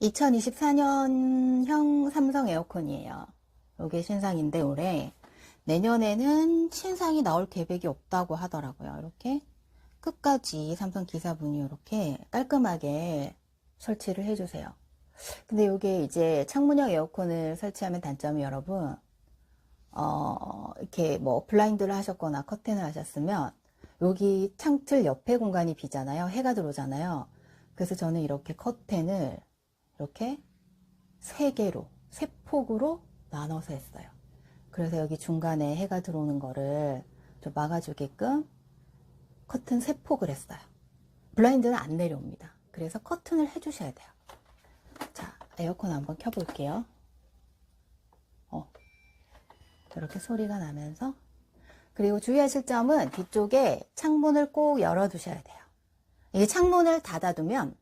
2024년형 삼성 에어컨이에요. 이게 신상인데 올해 내년에는 신상이 나올 계획이 없다고 하더라고요. 이렇게 끝까지 삼성 기사분이 이렇게 깔끔하게 설치를 해주세요. 근데 이게 이제 창문형 에어컨을 설치하면 단점이 여러분, 어, 이렇게 뭐 블라인드를 하셨거나 커튼을 하셨으면 여기 창틀 옆에 공간이 비잖아요. 해가 들어오잖아요. 그래서 저는 이렇게 커튼을 이렇게 세 개로, 세 폭으로 나눠서 했어요. 그래서 여기 중간에 해가 들어오는 거를 좀 막아주게끔 커튼 세 폭을 했어요. 블라인드는 안 내려옵니다. 그래서 커튼을 해주셔야 돼요. 자, 에어컨 한번 켜볼게요. 어, 이렇게 소리가 나면서 그리고 주의하실 점은 뒤쪽에 창문을 꼭 열어두셔야 돼요. 이게 창문을 닫아두면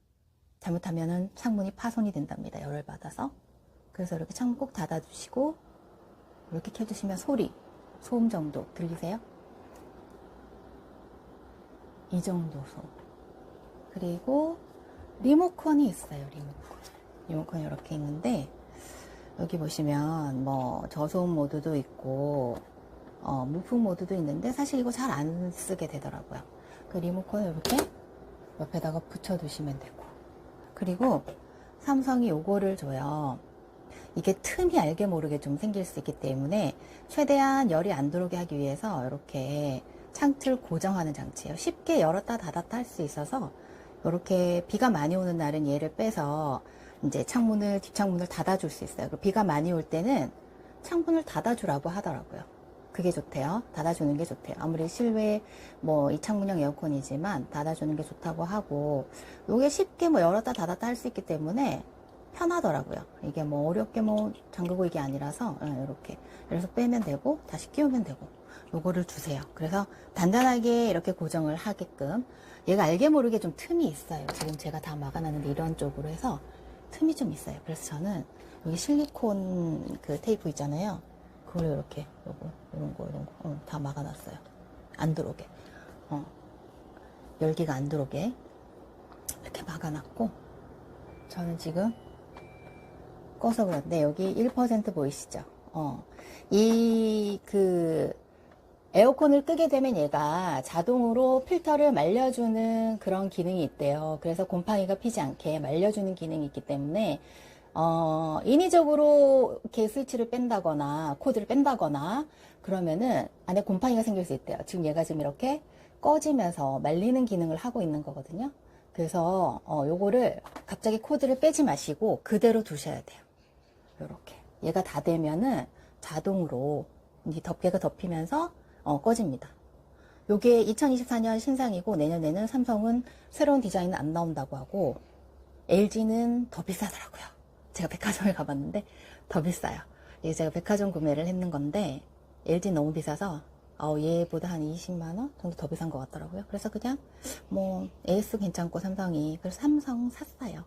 잘못하면은 창문이 파손이 된답니다. 열을 받아서. 그래서 이렇게 창문 꼭 닫아두시고 이렇게 켜주시면 소리, 소음 정도 들리세요? 이 정도 소음. 그리고 리모컨이 있어요. 리모컨. 리모컨이 이렇게 있는데 여기 보시면 뭐 저소음 모드도 있고 어, 무풍 모드도 있는데 사실 이거 잘 안 쓰게 되더라고요. 그 리모컨을 이렇게 옆에다가 붙여두시면 되고 그리고 삼성이 요거를 줘요. 이게 틈이 알게 모르게 좀 생길 수 있기 때문에 최대한 열이 안 들어오게 하기 위해서 이렇게 창틀 고정하는 장치예요. 쉽게 열었다 닫았다 할 수 있어서 이렇게 비가 많이 오는 날은 얘를 빼서 이제 창문을 뒷창문을 닫아줄 수 있어요. 비가 많이 올 때는 창문을 닫아주라고 하더라고요. 그게 좋대요. 닫아주는 게 좋대요. 아무리 실외 뭐 이 창문형 에어컨이지만 닫아주는 게 좋다고 하고 이게 쉽게 뭐 열었다 닫았다 할 수 있기 때문에 편하더라고요. 이게 뭐 어렵게 뭐 잠그고 이게 아니라서 이렇게 그래서 빼면 되고 다시 끼우면 되고 요거를 주세요. 그래서 단단하게 이렇게 고정을 하게끔 얘가 알게 모르게 좀 틈이 있어요. 지금 제가 다 막아놨는데 이런 쪽으로 해서 틈이 좀 있어요. 그래서 저는 여기 실리콘 그 테이프 있잖아요. 그걸 이렇게 요거 이런 거 이런 거 어, 다 막아놨어요. 안 들어오게 어, 열기가 안 들어오게 이렇게 막아놨고 저는 지금 꺼서 그런데 여기 1% 보이시죠? 어, 이 그 에어컨을 끄게 되면 얘가 자동으로 필터를 말려주는 그런 기능이 있대요. 그래서 곰팡이가 피지 않게 말려주는 기능이 있기 때문에 어, 인위적으로 이렇게 스위치를 뺀다거나 코드를 뺀다거나 그러면은 안에 곰팡이가 생길 수 있대요. 지금 얘가 지금 이렇게 꺼지면서 말리는 기능을 하고 있는 거거든요. 그래서 어, 요거를 갑자기 코드를 빼지 마시고 그대로 두셔야 돼요. 요렇게 얘가 다 되면은 자동으로 이 덮개가 덮이면서 어, 꺼집니다. 요게 2024년 신상이고 내년에는 삼성은 새로운 디자인은 안 나온다고 하고 LG는 더 비싸더라고요. 제가 백화점에 가봤는데 더 비싸요. 이게 제가 백화점 구매를 했는 건데 LG 너무 비싸서 어, 얘보다 한 20만 원 정도 더 비싼 것 같더라고요. 그래서 그냥 뭐 AS 괜찮고 삼성이 그래서 삼성 샀어요.